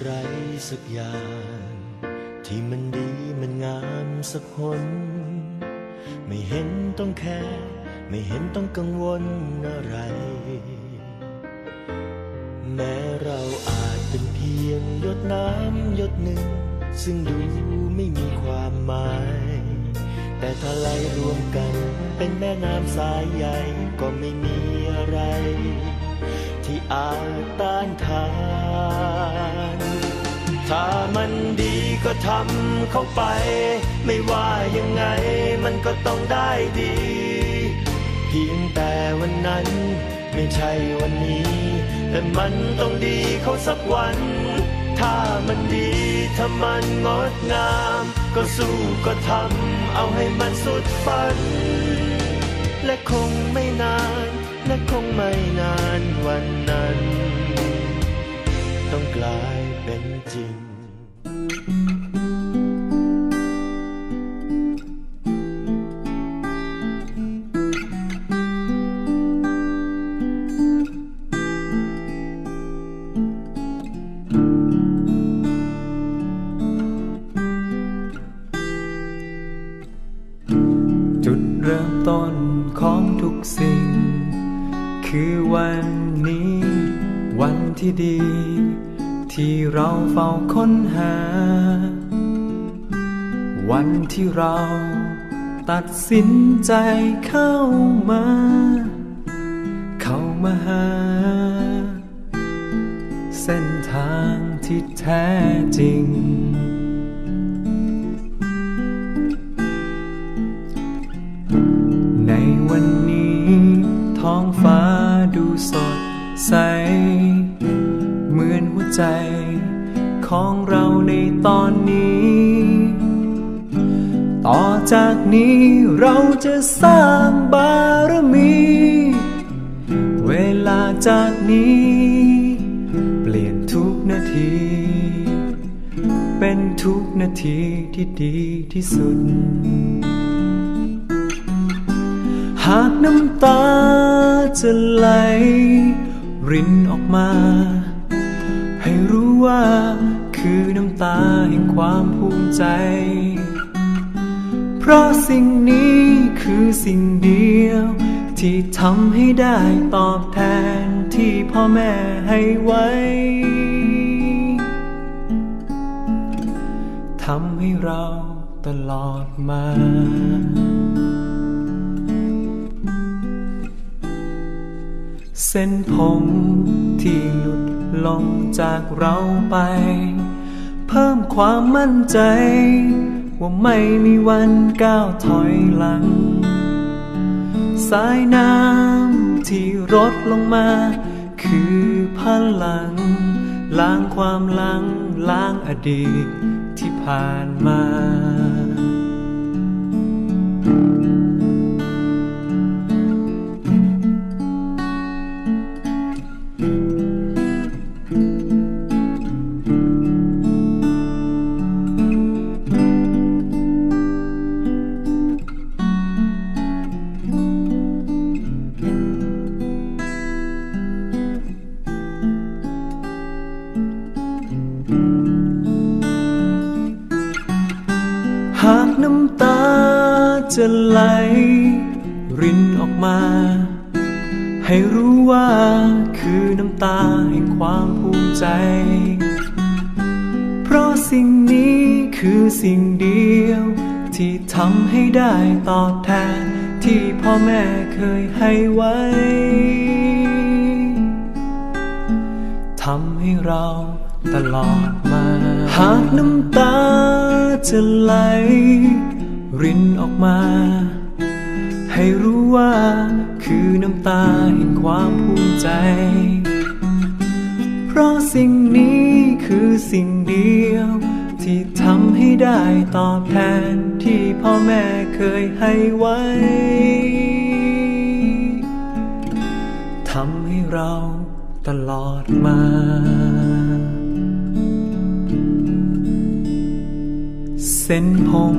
อะไรสักอย่าง ที่มันดีมันงามสักคน ไม่เห็นต้องแค่ไม่เห็นต้องกังวลอะไร แม้เราอาจเป็นเพียงหยดน้ำหยดหนึ่ง ซึ่งดูไม่มีความหมาย แต่ถ้าไหลรวมกันเป็นแม่น้ำสายใหญ่ก็ไม่มีอะไร ที่อาจต้านทาน ถ้ามันดีก็ทำเข้าไป ไม่ว่ายังไงมันก็ต้องได้ดี เพียงแต่วันนั้น ไม่ใช่วันนี้ แต่มันต้องดีเขาสักวัน ถ้ามันดีถ้ามันงดงาม ก็สู้ก็ทำเอาให้มันสุดฝัน และคงไม่นาน และคงไม่นานวันนั้น ต้องกลายเป็นจริง จุดเริ่มต้นของทุกสิ่ง คือวันนี้ วันที่ดี ที่เราเฝ้าค้นหา วันที่เราตัดสินใจเข้ามา เข้ามาหา เส้นทางที่แท้จริง ใจของเราในตอนนี้ ต่อจากนี้เราจะสร้างบารมี เวลาจากนี้ เปลี่ยนทุกนาที เป็นทุกนาทีที่ดีที่สุด หากน้ำตาจะไหล รินออกมา ให้รู้ว่าคือน้ำตาแห่งความภูมิใจ เพราะสิ่งนี้คือสิ่งเดียว ที่ทำให้ได้ตอบแทนที่พ่อแม่ให้ไว้ ทำให้เราตลอดมาเส้นผมที่หลุด ลงจากเราไป เพิ่มความมั่นใจ ว่าไม่มีวันก้าวถอยหลัง สายน้ำที่รดลงมา คือพลัง ล้างความหลัง ล้างอดีตที่ผ่านมาห จะไหล รินออกมา ให้รู้ว่าคือน้ำตาแห่งความภูมิใจ เพราะสิ่งนี้คือสิ่งเดียว ที่ทำให้ได้ตอบแทน ที่พ่อแม่เคยให้ไว้ ทำให้เราตลอดมา หากน้ำตาจะไหล รินออกมา ให้รู้ว่าคือน้ำตาแห่งความภูมิใจ เพราะสิ่งนี้คือสิ่งเดียว ที่ทำให้ได้ตอบแทนที่พ่อแม่เคยให้ไว้ทำให้เราตลอดมา ส้นผม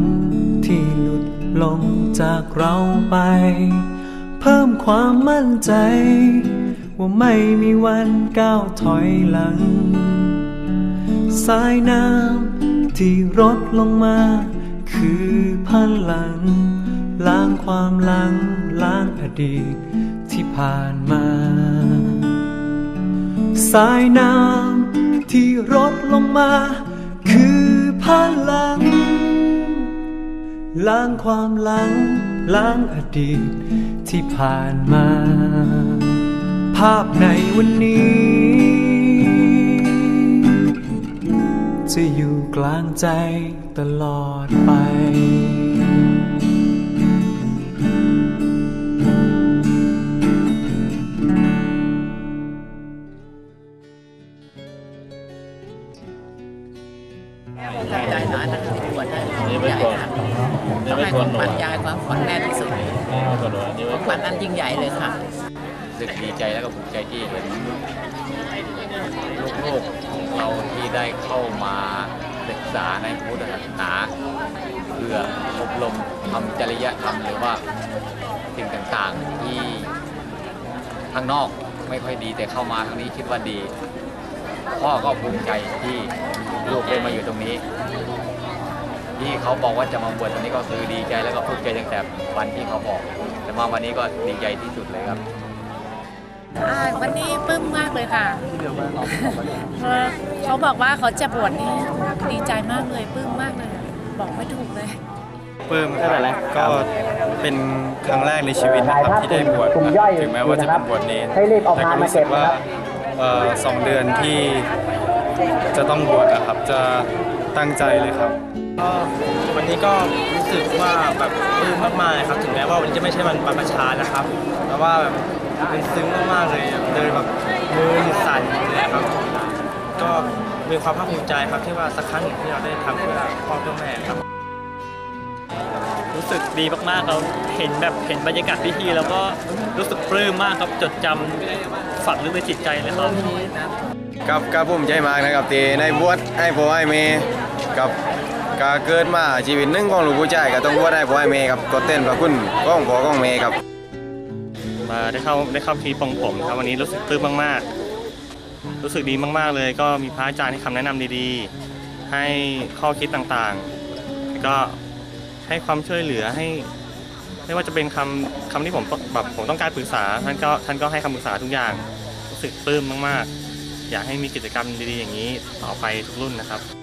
ที่หลุดลงจากเราไป เพิ่มความมั่นใจ ว่าไม่มีวันก้าวถอยหลัง สายน้ำที่รดลงมา คือพลัง ล้างความหลัง ล้างอดีตที่ผ่านมา สายน้ำที่รดลงมา คือพลัง ล้างความหลัง ล้างอดีตที่ผ่านมา ภาพในวันนี้ จะอยู่กลางใจตลอดไป บวชได้นี่ไม่ใหญ่ควรค่ะนี่ต้องไม่ให้ควครนหนูบรรยายความฝันแน่ที่สุดนี่ไม่ควรหนูนี่คไม่วามควฝัรนอันยิ่งใหญ่เลยค่ะรู้สึกดีใจแล้วก็ภูมิใจที่เห็นลูกๆของเราที่ได้เข้ามาศึกษาในพุทธศาสนาเพื่ออบรมทำจริยธรรมหรือว่าสิ่งต่างๆที่ข้างนอกไม่ค่อยดีแต่เข้ามาทางนี้คิดว่าดี พ่อก็ภูมิใจที่ลูกได้มาอยู่ตรงนี้ ที่เขาบอกว่าจะมาบวชตรงนี้ก็คือดีใจแล้วก็ภูมิใจตั้งแต่วันที่เขาบอก แต่มาวันนี้ก็ดีใจที่สุดเลยครับอ่าวันนี้ปลื้มมากเลยค่ะเพราะเขาบอกว่าเขาจะบวชนี่ดีใจมากเลยปลื้มมากเลย บอกไม่ถูกเลยปลื้มครับก็เป็นครั้งแรกในชีวิตนะครับที่ได้บวชนะถึงแม้ว่าจะเป็นบวชเนรแต่ก็รู้สึกว่าเอ่อสองเดือนที่จะต้องบวชนะครับจะตั้งใจเลยครับ ก็วันนี้ก็รู้สึกว่าแบบปลื้มมากๆเลยครับ ถึงแม้ว่าวันนี้จะไม่ใช่วันประชานะครับ แต่ว่าแบบเป็นซึ้งมากๆเลยแบบเดินแบบมือสั่นเลยครับ ก็มีความภาคภูมิใจครับที่ว่าสักครั้งหนึ่งที่เราได้ทำเพื่อพ่อเพื่อแม่ครับ รู้สึกดีมากๆเราเห็นแบบเห็นบรรยากาศพิธีแล้วก็รู้สึกปลื้มมากครับจดจำฝังลึกในจิตใจเลยครับกับกับผมใจมากนะครับที่ในบวชให้พ่อให้แม่กับ กาเกิดมาชีวิตหนึ่งของลูกผู้ชายก็ต้องบวชให้พ่อให้แม่ครับก็เต้นพระคุณก้องพ่อก้องแม่ครับ มาได้เข้าได้เข้าพีปลงผมครับวันนี้รู้สึกปลื้มมาก ๆ รู้สึกดีมาก ๆ เลย ก็มีพระอาจารย์ให้คำแนะนำดีๆ ให้ข้อคิดต่างๆ ก็ให้ความช่วยเหลือให้ไม่ว่าจะเป็นคำคำที่ผมแบบผมต้องการปรึกษาท่านก็ท่านก็ให้คำปรึกษาทุกอย่าง รู้สึกปลื้มมาก ๆ อยากให้มีกิจกรรมดีๆ อย่างนี้ต่อไปทุกรุ่นนะครับ